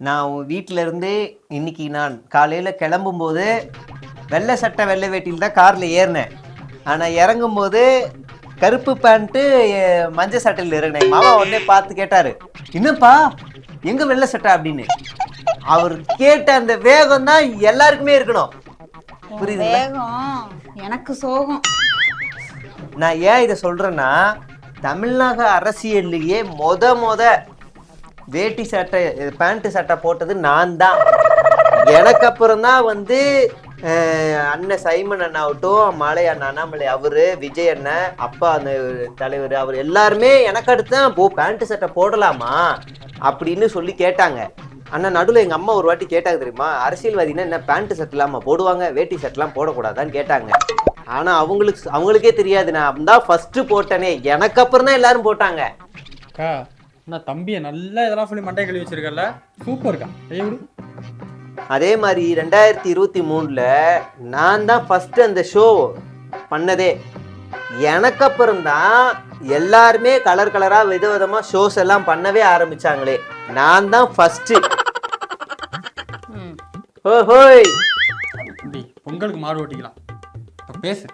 நான் உன் வீட்டில இருந்து இன்னைக்கு நான் காலையில் கிளம்பும்போது வெள்ளை சட்டை வெள்ளை வேட்டியில் தான் காரில் ஏறினேன். ஆனால் இறங்கும்போது கருப்பு பேண்ட்டு மஞ்சள் சட்டையில் இறங்கினேன் மாமா உடனே பார்த்து கேட்டாரு என்னப்பா எங்க வெள்ளை சட்டை? அப்படின்னு. அவர் கேட்ட அந்த வேகம் தான் எல்லாருக்குமே இருக்கணும். புரியுது வேகம் எனக்கு சோகம். நான் ஏன் இதை சொல்றேன்னா தமிழ்நாடு அரசியல்லையே மொத மொத வேட்டி சட்டை பேண்ட் சட்டை போட்டது நான் தான். எனக்கு அப்புறம் தான் வந்து அண்ணன் சைமன் அண்ணாவட்டும் மலை அண்ணா அண்ணாமலை அவரு விஜய் அண்ணன் அப்பா அந்த தலைவர் அவர் எல்லாருமே எனக்கு அடுத்து தான் போ பேண்ட் சட்டை போடலாமா? அப்படின்னு சொல்லி கேட்டாங்க. அண்ணா நடுவில் எங்கள் அம்மா ஒரு வாட்டி கேட்டாங்க தெரியுமா? அரசியல்வாதினா என்ன பேண்ட் சட்டை இல்லாமல் போடுவாங்க வேட்டி சட்டெலாம் போடக்கூடாதான்னு கேட்டாங்க. ஆனால் அவங்களுக்கு அவங்களுக்கே தெரியாது. நான் தான் ஃபஸ்ட்டு போட்டேனே. எனக்கு அப்புறம் தான் எல்லாரும் போட்டாங்க. நான் தம்பியை நல்லா இதெல்லாம் சொல்லி மண்டை கழுவி வச்சிருக்கல சூப்பர்க்கா ஐயோ அதே மாதிரி ரெண்டாயிரத்தி இருபத்தி மூணில் நான் தான் ஃபர்ஸ்ட் அந்த ஷோ பண்ணதே. எனக்கு அப்புறம் தான் எல்லாருமே கலர் கலராக விதவிதமாக ஷோஸ் எல்லாம் பண்ணவே ஆரம்பிச்சாங்களே. நான் தான் ஃபர்ஸ்ட் ம். ஹோய் தம்பி பொங்கலுக்கு மாடு ஓட்டிக்கலாம். பேசு.